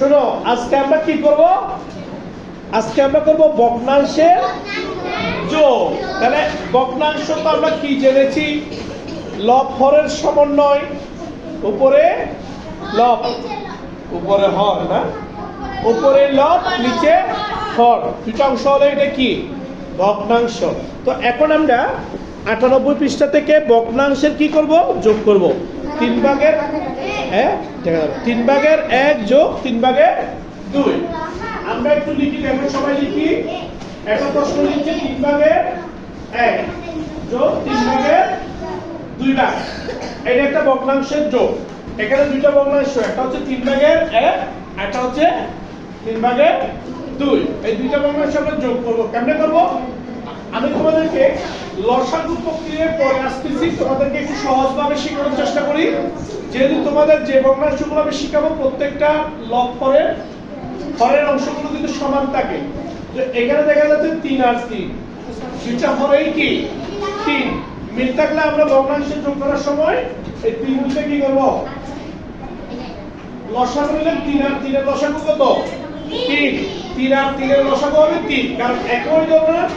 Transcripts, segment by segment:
শোনো, আজকে আমরা কি করব? আজকে আমরা করব ভগ্নাংশের যোগ। তাহলে ভগ্নাংশ তো আমরা কি জেনেছি? লব হরের সমন্বয়। উপরে লব। উপরে হর, না? উপরে লব, নিচে হর। দুটো অংশ হলে এটা কি? ভগ্নাংশ তো এখন আমরা আটানব্বই পৃষ্ঠা থেকে ভগ্নাংশের কি করব? যোগ করব। তিন ভাগের হ্যাঁ দেখা যাবে। তিন ভাগের এক যোগ তিন ভাগের দুই। আমরা একটু লিখি, দেখো সবাই লিখি। একটা প্রশ্ন লিখছে তিন ভাগের এক যোগ তিন ভাগের দুই ভাগ। এটা একটা ভগ্নাংশের যোগ। এখানে দুইটা ভগ্নাংশ, একটা হচ্ছে তিন ভাগের এক, একটা হচ্ছে তিন ভাগের দুই। এই দুইটা ভগ্নাংশ আমরা যোগ করব। কেমনে করব? আমি তোমাদেরকে লসাগু প্রক্রিয়ায় পরে আসতেছি। তোমাদেরকে একটু সহজভাবে শেখানোর চেষ্টা করি। যেহেতু তোমাদের যে ভগ্নাংশগুলো আমি শিখাবো, প্রত্যেকটা লব পরের হরের অংশগুলো কিন্তু সমান থাকে। যে এখানে দেখা যাচ্ছে তিন আর তিন। দুইটা হরেই কি? তিন। মিল থাকলে আমরা ভগ্নাংশে যোগ করার সময় এই তিন দুটো কি করব? তিন আর তিনের কত? তিন। তিন আর তিনের হবে তিন। কারণ একই ধরনের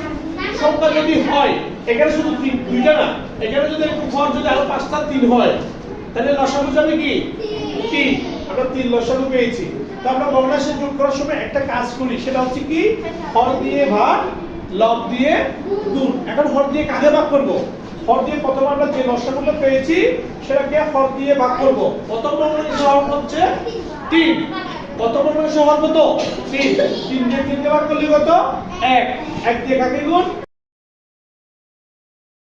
সংখ্যা যদি হয়, এখানে শুধু তিন, দুইটা না। এখানে যদি ঘর যদি আরও পাঁচটা তিন হয় তাহলে লসাগু যাবে কি? তিন। আমরা তিন লসাগু পেয়েছি। তো আমরা ভগ্নাংশে যোগ করার সময় একটা কাজ করি, সেটা হচ্ছে কি? হর দিয়ে ভাগ, লব দিয়ে গুণ। এখন হর দিয়ে কাকে ভাগ করব? হর দিয়ে প্রথম আমরা যে লসাগুলো পেয়েছি, সেটাকে হর দিয়ে ভাগ করব। প্রথম ভগ্নাংশ হর হচ্ছে? তিন। কত ভগ্নাংশ হর কত? তিন। তিন দিয়ে তিনকে ভাগ করলে কত? এক। এক দিয়ে কাকে গুণ?